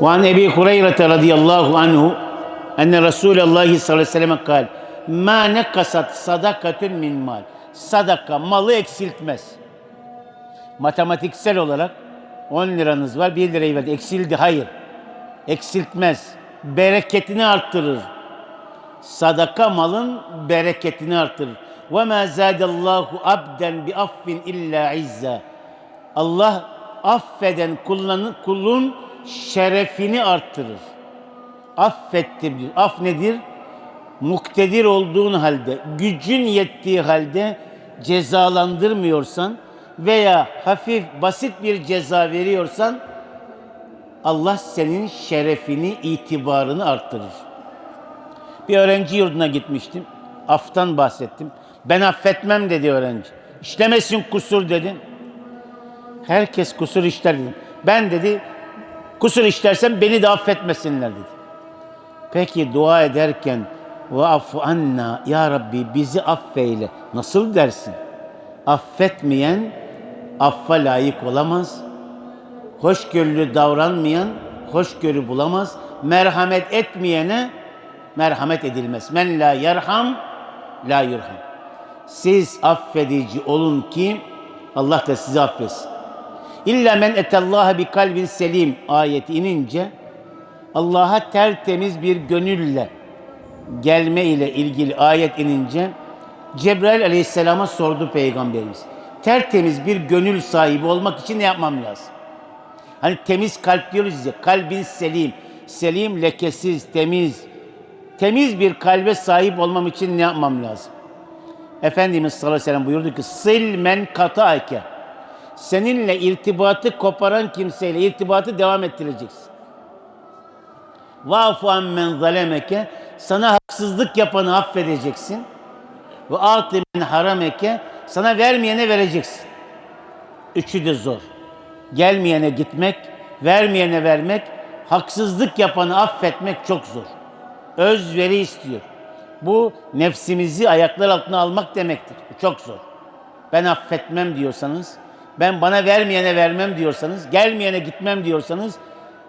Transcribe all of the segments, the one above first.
وعن أبي هريرة رضي الله عنه أن رسول الله صلى الله عليه وسلم قال ما نقصت صدقة من مال sadaka malı eksiltmez. Matematiksel olarak 10 liranız var 1 lirayı verdi. Eksildi. Hayır. Eksiltmez. Bereketini arttırır. Sadaka malın bereketini arttırır. Ve ma zadallahu abden bi affin illa izza. Allah affeden kullanın, kulun şerefini arttırır. Affettim diyor. Af nedir? Muktedir olduğun halde, gücün yettiği halde cezalandırmıyorsan veya hafif basit bir ceza veriyorsan Allah senin şerefini, itibarını arttırır. Bir öğrenci yurduna gitmiştim. Aftan bahsettim. Ben affetmem dedi öğrenci. İşlemesin kusur dedim. Herkes kusur işler dedim. Ben dedi kusur işlersem beni de affetmesinler dedi. Peki dua ederken ve afu anna ya Rabbi bizi affeyle. Nasıl dersin? Affetmeyen affa layık olamaz. Hoşgörülü davranmayan hoşgörü bulamaz. Merhamet etmeyene merhamet edilmez. Men la yerham la yurham. Siz affedici olun ki Allah da sizi affetsin. İlla men etallaha bi kalbin selim ayeti inince Allah'a tertemiz bir gönülle gelme ile ilgili ayet inince Cebrail aleyhisselama sordu peygamberimiz. Tertemiz bir gönül sahibi olmak için ne yapmam lazım? Hani temiz kalp diyoruz ya, kalbin selim. Selim, lekesiz, temiz. Temiz bir kalbe sahip olmam için ne yapmam lazım? Efendimiz sallallahu aleyhi ve sellem buyurdu ki, sil men kata'ake. Seninle irtibatı koparan kimseyle irtibatı devam ettireceksin. Vafu an men zalemeke. Sana haksızlık yapanı affedeceksin. Ve ati men harameke. Sana vermeyene vereceksin. Üçü de zor. Gelmeyene gitmek, vermeyene vermek, haksızlık yapanı affetmek çok zor. Özveri istiyor. Bu nefsimizi ayaklar altına almak demektir. Bu çok zor. Ben affetmem diyorsanız, ben bana vermeyene vermem diyorsanız, gelmeyene gitmem diyorsanız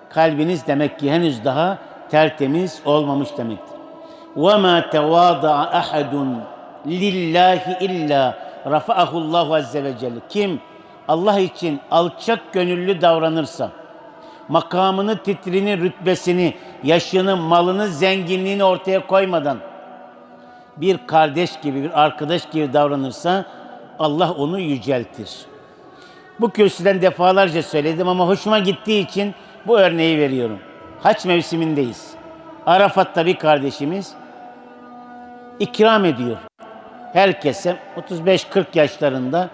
kalbiniz demek ki henüz daha tertemiz olmamış demektir. وَمَا تَوَاضَعَ أَحَدٌ لِلّٰهِ اِلَّا رَفَعَهُ اللّٰهُ azze ve celle. Kim Allah için alçak gönüllü davranırsa, makamını, titrini, rütbesini, yaşını, malını, zenginliğini ortaya koymadan bir kardeş gibi, bir arkadaş gibi davranırsa Allah onu yüceltir. Bu kürsüden defalarca söyledim ama hoşuma gittiği için bu örneği veriyorum. Haç mevsimindeyiz. Arafat'ta bir kardeşimiz ikram ediyor. Herkese 35-40 yaşlarında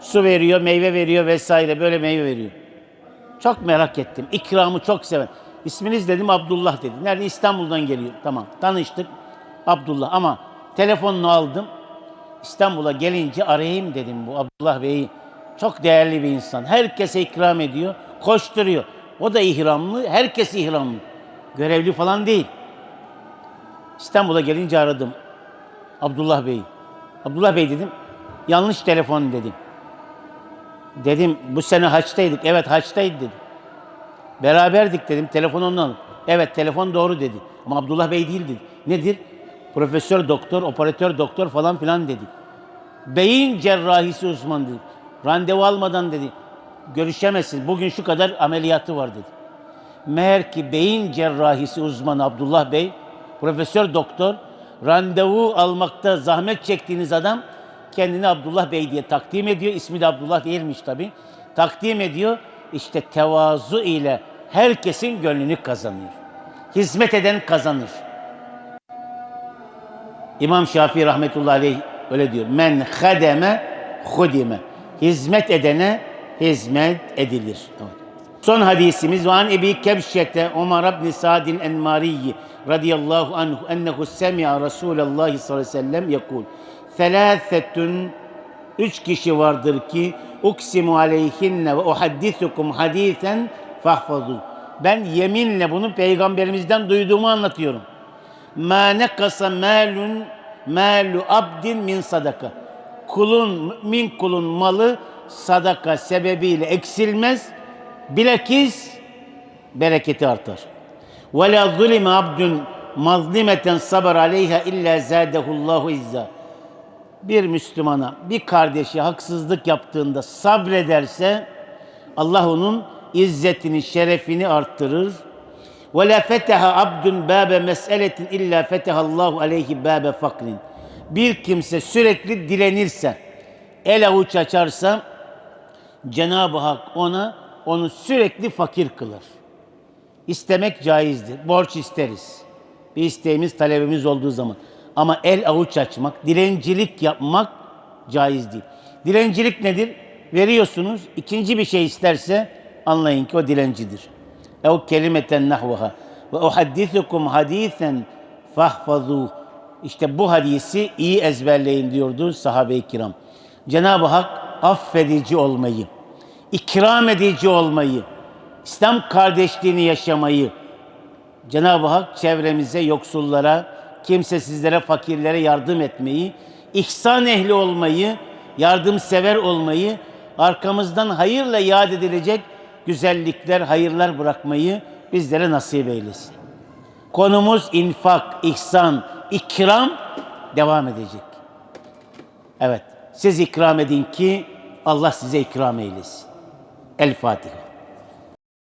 su veriyor, meyve veriyor vesaire böyle meyve veriyor. Çok merak ettim. İkramı çok seven. İsminiz dedim Abdullah dedi. Nerede? İstanbul'dan geliyor. Tamam. Tanıştık. Abdullah ama telefonunu aldım. İstanbul'a gelince arayayım dedim bu Abdullah Bey'i. Çok değerli bir insan. Herkese ikram ediyor. Koşturuyor. O da ihramlı. Herkes ihramlı. Görevli falan değil. İstanbul'a gelince aradım. Abdullah Bey. Abdullah Bey dedim. Yanlış telefon dedim. Dedim bu sene haçtaydık. Evet haçtaydı dedim. Beraberdik dedim. Telefon ondan. Evet telefon doğru dedi. Ama Abdullah Bey değil. Nedir? Profesör doktor, operatör doktor falan filan dedi. Beyin cerrahisi uzman dedi. Randevu almadan dedi. Görüşemezsin. Bugün şu kadar ameliyatı var dedi. Meğer ki beyin cerrahisi uzmanı Abdullah Bey, profesör doktor, randevu almakta zahmet çektiğiniz adam kendini Abdullah Bey diye takdim ediyor. İsmi de Abdullah değilmiş tabi. Takdim ediyor. İşte tevazu ile herkesin gönlünü kazanıyor. Hizmet eden kazanır. İmam Şafii rahmetullahi aleyh öyle diyor. Men hademe hudime. Hizmet edene hizmet edilir. Evet. Son hadisimiz var. Ebi Kebşete Umar ibn Sa'din Enmariyi radıyallahu anhu ennehu semi'a Resulallah sallallahu aleyhi ve sellem yekul. Thelâthetun üç kişi vardır ki uksimu aleyhinne ve uhaddisukum hadisen fahfazu. Ben yeminle bunu peygamberimizden duyduğumu anlatıyorum. Ma nekasa malun malu abdin min sadaka. Kulun, mümin kulun malı sadaka sebebiyle eksilmez. Bilakis bereketi artar. Ve la zulime abdun mazlimeten sabar aleyha illa zadehullahu izza. Bir Müslümana, bir kardeşi haksızlık yaptığında sabrederse Allah onun izzetini, şerefini arttırır. Ve la feteha abdun babe meseletin illa fetehallahu aleyhi babe fakrin. Bir kimse sürekli dilenirse, el avuç açarsa Cenab-ı Hak ona onu sürekli fakir kılar. İstemek caizdir. Borç isteriz. Bir isteğimiz, talebimiz olduğu zaman. Ama el avuç açmak, dilencilik yapmak caiz değil. Dilencilik nedir? Veriyorsunuz, ikinci bir şey isterse anlayın ki o dilencidir. Ev kelimeten nahvaha ve uhaddisukum hadisen fahfazuh. İşte bu hadisi iyi ezberleyin diyordu sahabe-i kiram. Cenab-ı Hak affedici olmayı, ikram edici olmayı, İslam kardeşliğini yaşamayı, Cenab-ı Hak çevremize, yoksullara, kimsesizlere, fakirlere yardım etmeyi, ihsan ehli olmayı, yardımsever olmayı, arkamızdan hayırla yad edilecek güzellikler, hayırlar bırakmayı bizlere nasip eylesin. Konumuz infak, ihsan, ikram devam edecek. Evet, siz ikram edin ki Allah size ikram eylesin. El Fatiha.